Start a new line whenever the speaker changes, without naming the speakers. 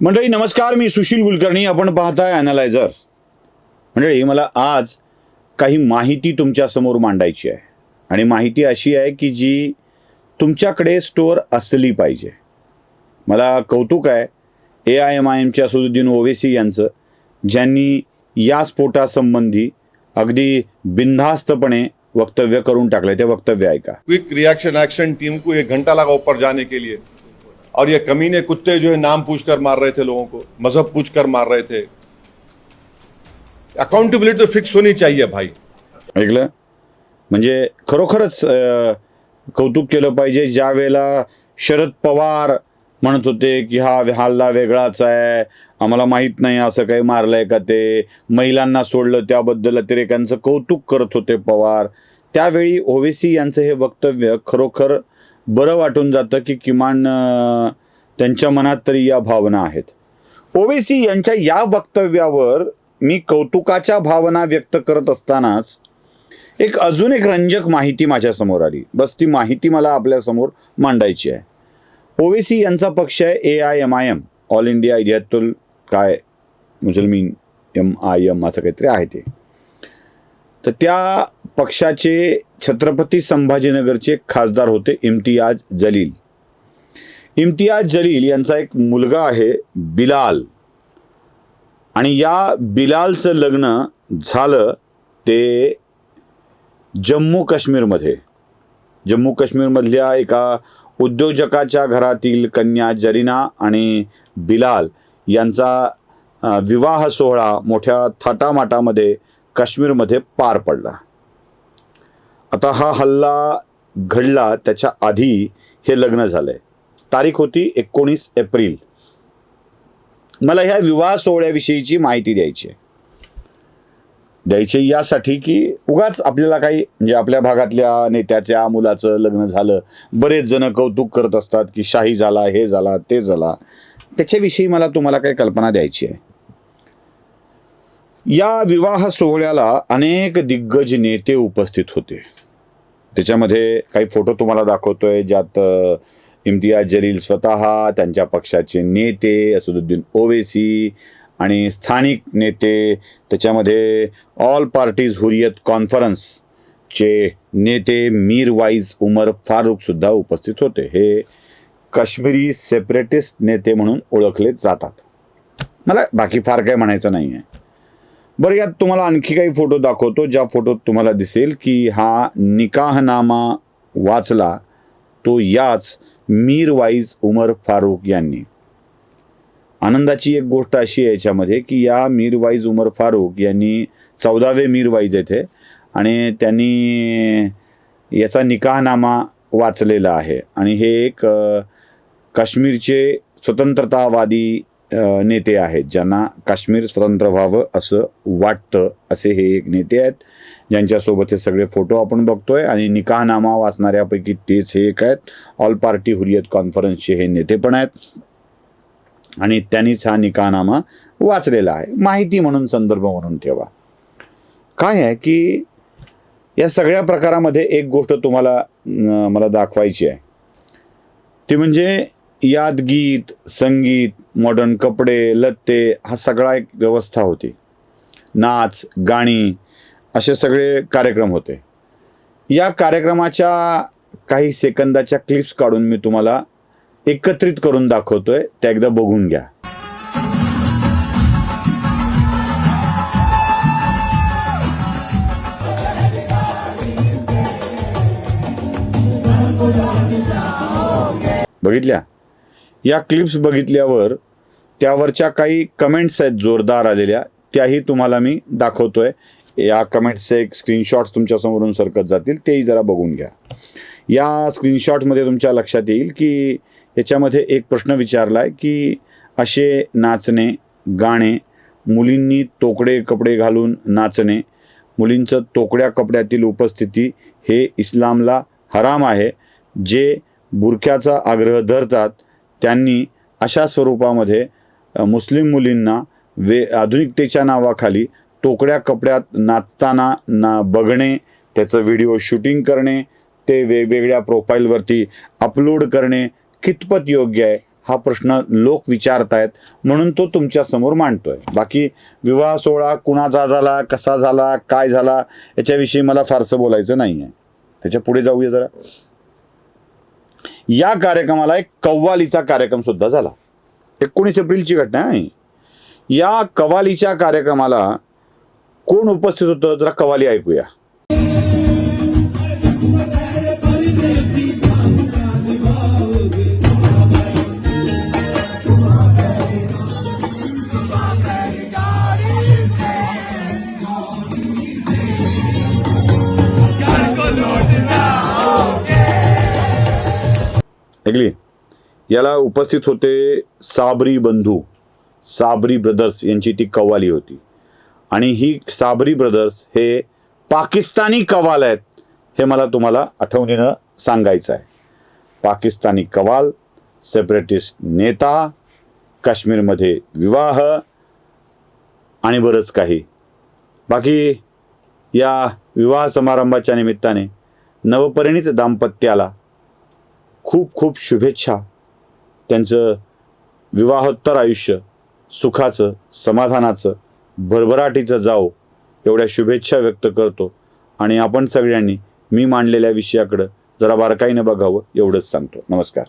मंडळी नमस्कार मी सुशील कुलकर्णी. आपण पाहताय अनालायझर मंडळी मला आज काही माहिती तुमच्यासमोर मांडायची आहे. आणि माहिती अशी आहे की जी तुमच्याकडे स्टोअर असली पाहिजे. मला कौतुक आहे A I M I M Asaduddin Owaisi यांचं ज्यांनी या स्फोटासंबंधी अगदी बिनधास्तपणे वक्तव्य करून टाकलं ते वक्तव्य ऐका.
क्विक रिएक्शन एक्शन टीम को एक घंटा लगा ऊपर जाने के लिए। और ये कमीने कुत्ते जो है नाम पूछ कर मार रहे थे लोगों को मजहब पूछ कर मार रहे थे। अकाउंटेबिलिटी तो फिक्स होनी चाहिए भाई।
ऐकलं? म्हणजे खरोखरच अं, कौतुक केलं पाहिजे ज्या वेळेला शरद पवार म्हणत होते की हा हल्ला वेगळाच आहे आम्हाला माहीत नाही असं काही मारलंय का ते महिलांना सोडलं त्याबद्दल अतिरेकांचं कौतुक करत होते पवार. त्यावेळी ओवेसी यांचं हे वक्तव्य खरोखर बरं वाटून जातं की किमान त्यांच्या मनात तरी या भावना आहेत. ओवेसी यांच्या या वक्तव्यावर मी कौतुकाच्या भावना व्यक्त करत असतानाच एक अजून एक रंजक माहिती माझ्यासमोर आली. बस ती माहिती मला आपल्यासमोर मांडायची आहे. ओवेसी यांचा पक्ष आहे A I M I M all India इडियातुल काय मुसलमीन एम आय एम असं काहीतरी आहे ते. तर त्या पक्षाचे छत्रपती संभाजीनगरचे खासदार होते इम्तियाज जलील. इम्तियाज जलील यांचा एक मुलगा आहे बिलाल. आणि या बिलालचं लग्न झालं ते जम्मू काश्मीरमध्ये. जम्मू काश्मीरमधल्या एका उद्योजकाच्या घरातील कन्या जरीना आणि बिलाल यांचा विवाह सोहळा मोठ्या थाटामाटामध्ये काश्मीरमध्ये पार पडला. आता हा हल्ला घडला त्याच्या आधी हे लग्न झालंय. तारीख होती एकोणीस एप्रिल. मला ह्या विवाह सोहळ्याविषयीची माहिती द्यायची आहे. द्यायची यासाठी की उगाच आपल्याला काही म्हणजे आपल्या भागातल्या नेत्याच्या मुलाचं लग्न झालं बरेच जण कौतुक करत असतात की शाही झाला हे झाला ते झाला. त्याच्याविषयी मला तुम्हाला काही कल्पना द्यायची आहे. या विवाह सोहळ्याला अनेक दिग्गज नेते उपस्थित होते. त्याच्यामध्ये काही फोटो तुम्हाला दाखवतोय ज्यात इम्तियाज जलील स्वतः त्यांच्या पक्षाचे नेते असदुद्दीन ओवेसी आणि स्थानिक नेते त्याच्यामध्ये ऑल पार्टीज हुरियत कॉन्फरन्सचे नेते मीर वाईज उमर फारूक सुद्धा उपस्थित होते. हे काश्मीरी सेपरेटिस्ट नेते म्हणून ओळखले जातात. मला बाकी फार काय म्हणायचं नाही आहे बरं यात तुम्हाला आणखी काही फोटो दाखवतो ज्या फोटोत तुम्हाला दिसेल की हा निकाहनामा वाचला तो याच मीर वाईज उमर फारूक यांनी. आनंदाची एक गोष्ट अशी आहे याच्यामध्ये की या मीरवाईज उमर फारूक यांनी चौदावे मीरवाईज येथे आणि त्यांनी याचा निकाहनामा वाचलेला आहे. आणि हे एक काश्मीरचे स्वतंत्रतावादी नेते आहेत ज्यांना काश्मीर स्वतंत्र व्हावं असं वाटतं असे हे एक नेते आहेत. ज्यांच्यासोबत हे सगळे फोटो आपण बघतोय आणि निकाहनामा वाचणाऱ्यापैकी तेच हे एक आहेत. ऑल पार्टी हुरियत कॉन्फरन्सचे हे नेते पण आहेत. आणि त्यांनीच हा निकाहनामा वाचलेला आहे. माहिती म्हणून संदर्भ म्हणून ठेवा. काय आहे की या सगळ्या प्रकारामध्ये एक गोष्ट तुम्हाला मला दाखवायची आहे. ती म्हणजे यादगीत संगीत मॉडर्न कपडे लत्ते हा सगळा एक व्यवस्था होती. नाच गाणी असे सगळे कार्यक्रम होते. या कार्यक्रमाच्या काही सेकंदाच्या क्लिप्स काढून मी तुम्हाला एकत्रित करून दाखवतोय. त्या एकदा बघून घ्या. बघितल्या? या क्लिप्स बघितल्यावर त्यावरच्या काही कमेंट्स आहेत जोरदार आलेल्या. त्याही तुम्हाला मी दाखवतोय. या कमेंट्सचे एक स्क्रीनशॉट्स तुमच्यासमोरून सरकत जातील. तेही जरा बघून घ्या. या स्क्रीनशॉटमध्ये तुमच्या लक्षात येईल की याच्यामध्ये एक प्रश्न विचारला आहे की असे नाचणे गाणे मुलींनी तोकडे कपडे घालून नाचणे मुलींचं तोकड्या कपड्यातील उपस्थिती हे इस्लामला हराम आहे. जे बुरख्याचा आग्रह धरतात त्यांनी अशा स्वरूपामध्ये मुस्लिम मुलींना वे आधुनिकतेच्या नावाखाली तोकड्या कपड्यात नाचताना ना बघणे त्याचं व्हिडिओ शूटिंग करणे ते वेगवेगळ्या प्रोफाईलवरती अपलोड करणे कितपत योग्य आहे हा प्रश्न लोक विचारतायत म्हणून तो तुमच्यासमोर मांडतो मांडतोय. बाकी विवाह सोहळा कुणाचा झाला कसा झाला काय झाला याच्याविषयी मला फारसं बोलायचं नाही आहे त्याच्या पुढे जाऊया जरा. या कार्यक्रमाला एक कव्वालीचा कार्यक्रम सुद्धा झाला. एकोणीस एप्रिलची घटना आहे. या कव्वालीच्या कार्यक्रमाला कोण उपस्थित होतं? जरा कव्वाली ऐकूया. ऐकली? याला उपस्थित होते साबरी बंधू साबरी ब्रदर्स यांची ती कव्वाली होती. आणि ही साबरी ब्रदर्स हे पाकिस्तानी कवाल आहेत हे मला तुम्हाला आठवणीनं सांगायचं आहे. पाकिस्तानी कवाल सेपरेटिस्ट नेता काश्मीरमध्ये विवाह आणि बरंच काही. बाकी या विवाह समारंभाच्या निमित्ताने नवपरिणित दाम्पत्याला खूप खूप शुभेच्छा. त्यांचं विवाहोत्तर आयुष्य सुखाचं समाधानाचं भरभराटीचं जाओ एवढ्या शुभेच्छा व्यक्त करतो. आणि आपण सगळ्यांनी मी मांडलेल्या विषयाकडं जरा बारकाईनं बघावं एवढंच सांगतो. नमस्कार.